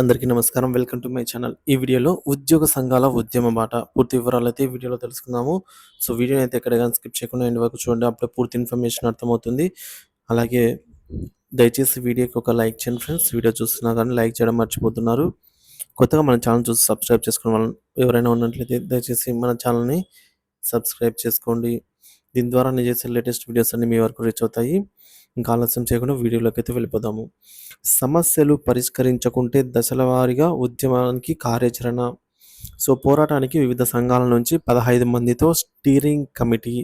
అందరికీ నమస్కారం. Welcome to my channel. ఈ వీడియోలో ఉద్యోగ సంఘాల ఉద్యమ బాట. పూర్తి వివరాలు అయితే వీడియోలో తెలుసుకుందాము. సో వీడియోని అయితే ఎక్కడ కానీ స్కిప్ చేయకుండా ఎండ్ వరకు చూడండి. అప్పుడే పూర్తి ఇన్ఫర్మేషన్ అర్థమవుతుంది. అలాగే దయచేసి వీడియోకి ఒక లైక్ చేయండి ఫ్రెండ్స్. వీడియో చూస్తున్నా కానీ లైక్ చేయడం మర్చిపోతున్నారు. కొత్తగా మన ఛానల్ చూసి సబ్స్క్రైబ్ చేసుకున్న వాళ్ళు ఎవరైనా ఉన్నట్లయితే దయచేసి మన ఛానల్ని సబ్స్క్రైబ్ చేసుకోండి. దీని ద్వారా నేను చేసే లేటెస్ట్ వీడియోస్ అన్ని మీ వరకు రీచ్ అవుతాయి. ఇంకా ఆలస్యం చేయకుండా వీడియోలోకి అయితే వెళ్ళిపోదాము. సమస్యలు పరిష్కరించకుంటే దశల వారీగా ఉద్యమానికి కార్యాచరణ. సో పోరాటానికి వివిధ సంఘాల నుంచి పదహైదు మందితో స్టీరింగ్ కమిటీ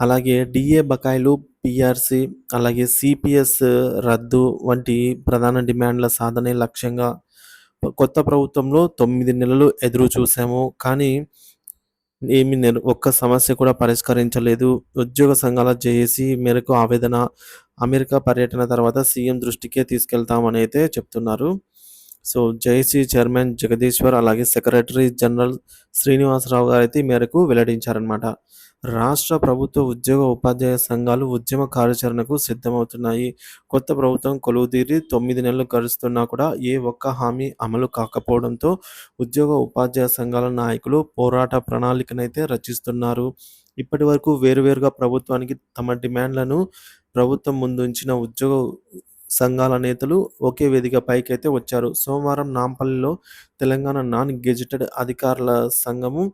అలాగే డిఏ బకాయిలు పిఆర్సి అలాగే సిపిఎస్ రద్దు వంటి ప్రధాన డిమాండ్ల సాధనే లక్ష్యంగా కొత్త ప్రభుత్వంలో తొమ్మిది నెలలు ఎదురు చూసాము కానీ ఏమి నెర ఒక్క సమస్య కూడా పరిష్కరించలేదు. ఉద్యోగ సంఘాల జేఏసీ మేరకు ఆవేదన అమెరికా పర్యటన తర్వాత సీఎం దృష్టికే తీసుకెళ్తామని అయితే చెప్తున్నారు. సో జైసీ చైర్మన్ జగదీశ్వర్ అలాగే సెక్రటరీ జనరల్ శ్రీనివాసరావు గారు అయితే ఈ మేరకు వెల్లడించారనమాట రాష్ట్ర ప్రభుత్వ ఉద్యోగ ఉపాధ్యాయ సంఘాలు ఉద్యమ కార్యాచరణకు సిద్ధమవుతున్నాయి. కొత్త ప్రభుత్వం కొలువుదీరి తొమ్మిది నెలలు గడుస్తున్నా కూడా ఏ ఒక్క హామీ అమలు కాకపోవడంతో ఉద్యోగ ఉపాధ్యాయ సంఘాల నాయకులు పోరాట ప్రణాళికనైతే రచిస్తున్నారు. ఇప్పటి వరకు వేరువేరుగా ప్రభుత్వానికి తమ డిమాండ్లను ప్రభుత్వం ముందుంచిన ఉద్యోగ సంఘాల నేతలు ఒకే వేదిక పైకైతే వచ్చారు. సోమవారం నాంపల్లిలో తెలంగాణ నాన్ గెజిటెడ్ అధికారుల సంఘము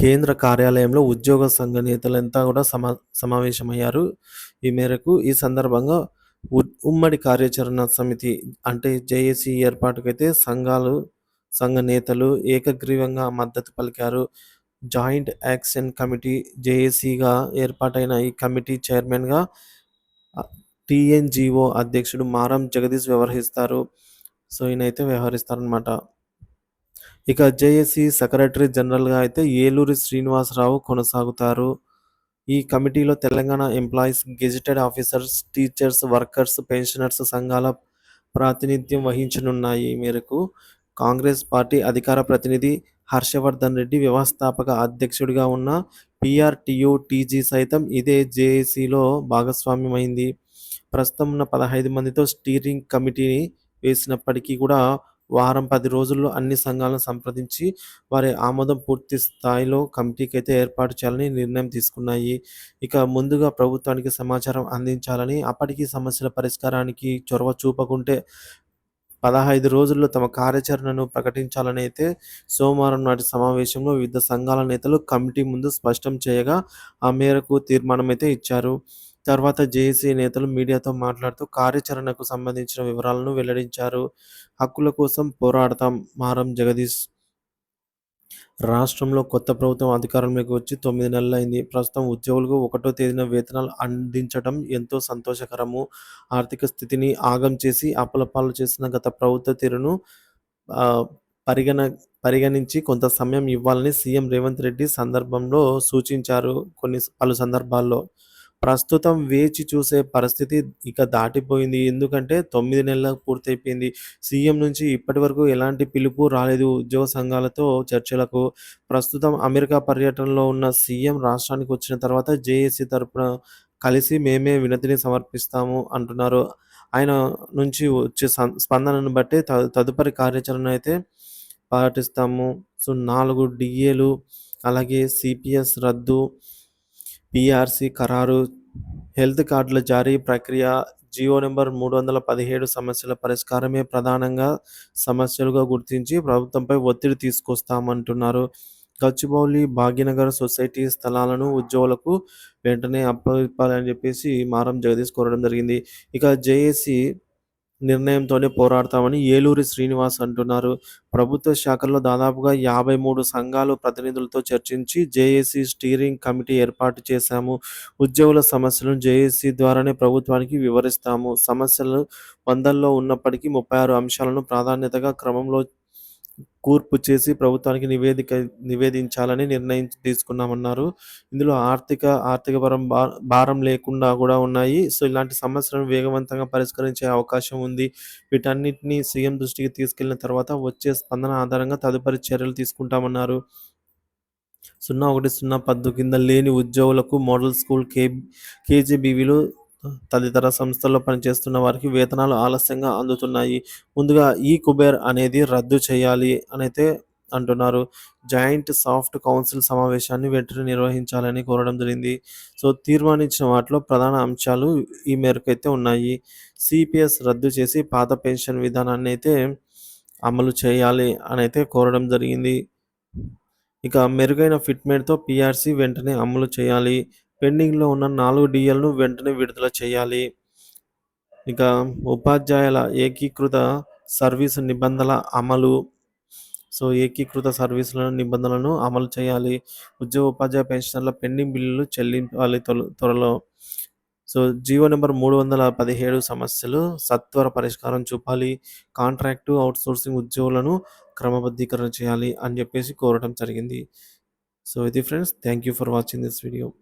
కేంద్ర కార్యాలయంలో ఉద్యోగ సంఘ నేతలంతా కూడా సమా సమావేశమయ్యారు. ఈ మేరకు ఈ సందర్భంగా ఉమ్మడి కార్యాచరణ సమితి అంటే జేఏసీ ఏర్పాటుకైతే సంఘాలు సంఘ నేతలు ఏకగ్రీవంగా మద్దతు పలికారు. జాయింట్ యాక్షన్ కమిటీ జేఏసీగా ఏర్పాటైన ఈ కమిటీ చైర్మన్గా టీఎన్జిఓ అధ్యక్షుడు మారం జగదీష్ వ్యవహరిస్తారు. సో ఈయనైతే వ్యవహరిస్తారనమాట ఇక జేఏసీ సెక్రటరీ జనరల్గా అయితే ఏలూరి శ్రీనివాసరావు కొనసాగుతారు. ఈ కమిటీలో Telangana employees gazetted officers teachers workers pensioners సంఘాల ప్రాతినిధ్యం వహించనున్నాయి మేరకు. కాంగ్రెస్ పార్టీ అధికార ప్రతినిధి హర్షవర్ధన్ రెడ్డి వ్యవస్థాపక అధ్యక్షుడిగా ఉన్న పిఆర్టీయు టీజీ సైతం ఇదే జేఏసీలో భాగస్వామ్యమైంది. ప్రస్తుతం ఉన్న పదహైదు మందితో స్టీరింగ్ కమిటీని వేసినప్పటికీ కూడా వారం పది రోజుల్లో అన్ని సంఘాలను సంప్రదించి వారి ఆమోదం పూర్తి స్థాయిలో కమిటీకి అయితే ఏర్పాటు చేయాలని నిర్ణయం తీసుకున్నాయి. ఇక ముందుగా ప్రభుత్వానికి సమాచారం అందించాలని అప్పటికీ సమస్యల పరిష్కారానికి చొరవ చూపకుంటే పదహైదు రోజుల్లో తమ కార్యాచరణను ప్రకటించాలని అయితే సోమవారం నాటి సమావేశంలో వివిధ సంఘాల నేతలు కమిటీ ముందు స్పష్టం చేయగా ఆ మేరకు తీర్మానం అయితే ఇచ్చారు. తర్వాత జేఏసీ నేతలు మీడియాతో మాట్లాడుతూ కార్యాచరణకు సంబంధించిన వివరాలను వెల్లడించారు. హక్కుల కోసం పోరాడతాం. మారం జగదీష్ రాష్ట్రంలో కొత్త ప్రభుత్వం అధికారంలోకి వచ్చి తొమ్మిది నెలలు అయింది. ప్రస్తుతం ఉద్యోగులకు ఒకటో తేదీన వేతనాలు అందించడం ఎంతో సంతోషకరము. ఆర్థిక స్థితిని ఆగం చేసి అపలపాలు చేసిన గత ప్రభుత్వ తీరును పరిగణ పరిగణించి కొంత సమయం ఇవ్వాలని సీఎం రేవంత్ రెడ్డి సందర్భంలో సూచించారు. కొన్ని పలు సందర్భాల్లో ప్రస్తుతం వేచి చూసే పరిస్థితి ఇక దాటిపోయింది. ఎందుకంటే తొమ్మిది నెలలకు పూర్తయిపోయింది. సీఎం నుంచి ఇప్పటి వరకు ఎలాంటి పిలుపు రాలేదు ఉద్యోగ సంఘాలతో చర్చలకు. ప్రస్తుతం అమెరికా పర్యటనలో ఉన్న సీఎం రాష్ట్రానికి వచ్చిన తర్వాత జేఏసీ తరపున కలిసి మేమే వినతిని సమర్పిస్తాము అంటున్నారు. ఆయన నుంచి వచ్చే స్పందనను బట్టి తదుపరి కార్యాచరణ అయితే పాటిస్తాము. సో నాలుగు డిఏలు అలాగే సిపిఎస్ రద్దు పిఆర్సి ఖరారు హెల్త్ కార్డుల జారీ ప్రక్రియ జియో నెంబర్ మూడు వందల పదిహేడు సమస్యల పరిష్కారమే ప్రధానంగా సమస్యలుగా గుర్తించి ప్రభుత్వంపై ఒత్తిడి తీసుకొస్తామంటున్నారు. గచ్చిబౌలి భాగ్యనగర్ సొసైటీ స్థలాలను ఉద్యోగులకు వెంటనే అప్పగిప్పాలని చెప్పేసి మారం జగదీష్ కోరడం జరిగింది. ఇక జేఏసీ నిర్ణయంతోనే పోరాడతామని ఏలూరి శ్రీనివాస్ అంటున్నారు. ప్రభుత్వ శాఖల్లో దాదాపుగా యాభై మూడు సంఘాలు ప్రతినిధులతో చర్చించి జేఏసీ స్టీరింగ్ కమిటీ ఏర్పాటు చేశాము. ఉద్యోగుల సమస్యలను జేఏసీ ద్వారానే ప్రభుత్వానికి వివరిస్తాము. సమస్యలు వందల్లో ఉన్నప్పటికీ ముప్పై ఆరు అంశాలను ప్రాధాన్యతగా క్రమంలో కూర్పు చేసి ప్రభుత్వానికి నివేదిక నివేదించాలని నిర్ణయం తీసుకున్నామన్నారు. ఇందులో ఆర్థిక ఆర్థిక పరం భారం లేకుండా కూడా ఉన్నాయి. సో ఇలాంటి సమస్యలను వేగవంతంగా పరిష్కరించే అవకాశం ఉంది. వీటన్నిటిని సీఎం దృష్టికి తీసుకెళ్ళిన తర్వాత వచ్చే స్పందన ఆధారంగా తదుపరి చర్యలు తీసుకుంటామన్నారు. సున్నా ఒకటి సున్నా పద్దు కింద లేని ఉద్యోగులకు మోడల్ స్కూల్ కే కేజీబీవీలో తదితర సంస్థల్లో పనిచేస్తున్న వారికి వేతనాలు ఆలస్యంగా అందుతున్నాయి. ముందుగా ఈ కుబేర్ అనేది రద్దు చేయాలి అనైతే అంటున్నారు. జాయింట్ సాఫ్ట్ కౌన్సిల్ సమావేశాన్ని వెంటనే నిర్వహించాలని కోరడం జరిగింది. సో, తీర్మానించిన వాటిలో ప్రధాన అంశాలు ఈ మేరకు అయితే ఉన్నాయి. సిపిఎస్ రద్దు చేసి పాత పెన్షన్ విధానాన్ని అయితే అమలు చేయాలి అనైతే కోరడం జరిగింది. ఇక మెరుగైన ఫిట్‌మెంట్‌తో పీఆర్సీ వెంటనే అమలు చేయాలి. పెండింగ్‌లో ఉన్న నాలుగు డీఎల్‌ను వెంటనే విడుదల చేయాలి. ఇక ఉపాధ్యాయుల ఏకీకృత సర్వీస్ నిబంధనల అమలు. సో, ఏకీకృత సర్వీసుల నిబంధనలను అమలు చేయాలి. ఉద్యోగ, ఉపాధ్యాయ పెన్షనర్ల పెండింగ్ బిల్లులు చెల్లించాలి తొల త్వరలో. సో, జీవో నెంబర్ మూడు వందల పదిహేడు సమస్యలు సత్వర పరిష్కారం చూపాలి. కాంట్రాక్టు, అవుట్సోర్సింగ్ ఉద్యోగులను క్రమబద్ధీకరణ చేయాలి అని చెప్పేసి కోరడం జరిగింది. సో, ఇది friends. Thank you for watching this video.